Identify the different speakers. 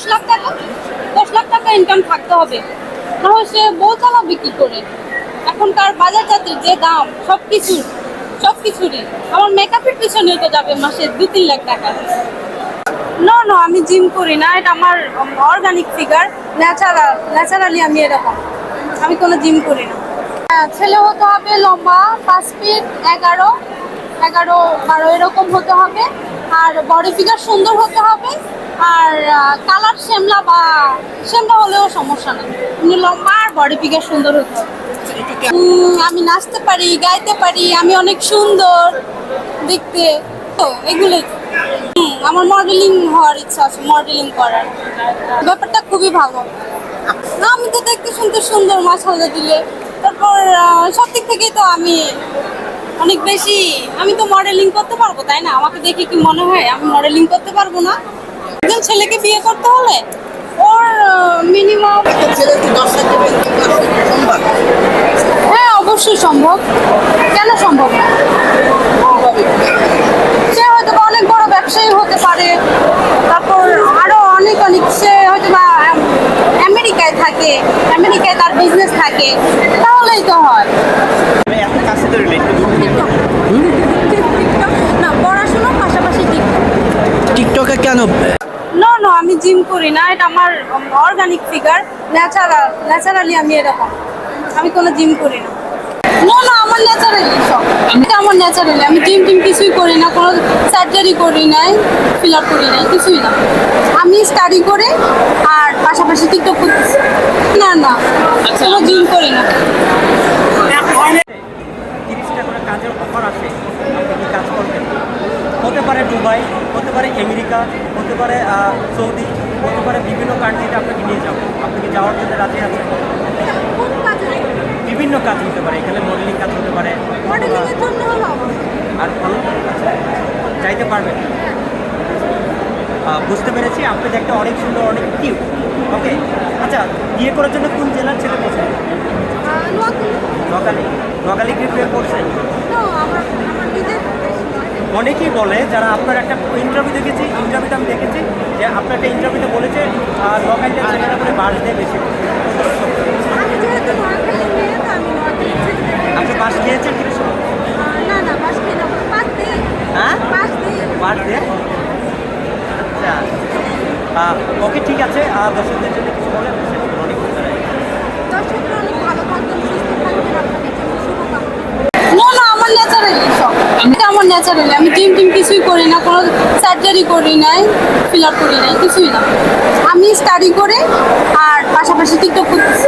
Speaker 1: দশ লাখ টাকা দশ লাখ টাকা ইনকাম থাকতে হবে। নাহলে সে বউ বিক্রি করে। এখনকার বাজার জাতির যে দাম সব কিছুর সব কিছুরই আমার মেকআপের পিছনে তো যাবে মাসে দু তিন লাখ টাকা। না না আমি জিম করি না এটা আমার অর্গানিক ফিগার ন্যাচারাল ন্যাচারালি আমি এরকম। আমি কোনো জিম করি না। হ্যাঁ, ছেলে হতে হবে লম্বা পাঁচ ফিট এগারো এগারো বারো এরকম হতে হবে। আর বডি ফিগার সুন্দর হতে হবে। কালার শ্যামলা বা শ্যামলা হলেও সমস্যা নেই। কিন্তু লম্বা আর বডি ফিগার সুন্দর হতে। আমি নাচতে পারি, গাইতে পারি, আমি অনেক সুন্দর দেখতে। তো এগুলোই। আমার মডেলিং হওয়ার ইচ্ছা আছে মডেলিং করার। ব্যাপারটা খুবই ভালো। আমি তো দেখতে শুনতে সুন্দর মাছালদা দিলে। তারপর সব দিক থেকেই তো আমি অনেক বেশি, আমি তো মডেলিং করতে পারব, তাই না? আমাকে দেখে কি মনে হয়, আমি মডেলিং করতে পারব না? একজন ছেলেকে বিয়ে করতে হলে ওর মিনিমাম
Speaker 2: একটা ছেলে কি দশ লাখ টাকা ইনকাম করা? সম্ভব?
Speaker 1: হ্যাঁ অবশ্যই সম্ভব। কেন সম্ভব? না সে হয়তো বা অনেক বড় ব্যবসায়ী হতে পারে। তারপর আরও অনেক অনেক সে হয়তো বা আমেরিকায় থাকে আমেরিকায় তার বিজনেস থাকে তাহলেই তো হয়। না পড়াশোনার পাশাপাশি
Speaker 2: টিকটকে কেন
Speaker 1: জিম করি না এটা আমার অর্গানিক ফিগার ন্যাচারাল ন্যাচারালি আমি এরকম। আমি কোনো জিম করি না। নো না আমার ন্যাচারালি সব। এটা আমার ন্যাচারালি আমি জিম টিম কিছুই করি না কোনো সার্জারি করি নাই ফিল আপ করি নাই কিছুই না। আমি স্টাডি করে আর পাশাপাশি টিকটক করতেছি। না না কোনো জিম করি না।
Speaker 3: কাজের অফার আসে আপনি কি কাজ করবেন? হতে পারে দুবাই হতে পারে আমেরিকা হতে পারে সৌদি হতে পারে বিভিন্ন কান্ট্রিতে আপনাকে নিয়ে যাব। আপনি কি যাওয়ার জন্য রাজি আছেন? বিভিন্ন কাজ হতে পারে এখানে মডেলিং কাজ হতে পারে। আর ভালো? চাইতে পারবেন। বুঝতে পেরেছি আপনি দেখতে অনেক সুন্দর অনেক কিউ ওকে আচ্ছা বিয়ে করার জন্য কোন জেলার ছেলে পছন্দ? নোয়াখালী। নোয়াখালী। কি প্রিয় করছেন? অনেকেই বলে যারা আপনার একটা ইন্টারভিউ দেখেছি ইন্টারভিউতে আমি দেখেছি যে আপনার একটা ইন্টারভিউতে বলেছে লোকালটা ছেলেরা করে বাস দিয়ে বেশি। আপনি বাস দিয়েছেন কিছু
Speaker 1: না না বাস খেয়ে না পাঁচ দিই
Speaker 3: হ্যাঁ?
Speaker 1: পাঁচ
Speaker 3: দিয়ে। আচ্ছা। ওকে ঠিক আছে আর দর্শকদের জন্য কিছু বলে অনেক ধন্যবাদ।
Speaker 1: দর্শকরা অনেক ভালো থাকবেন সুস্থ থাকবেন আপনাদের জন্য শুভকামনা না না আমার ন্যাচারালি সব আমার ন্যাচারালি আমি জিম টিম কিছুই করি না, কোনো সার্জারি করি নাই ফিল আপ করি নাই, কিছুই না। আমি স্টাডি করে আর পাশাপাশি টিকটক করতেছি।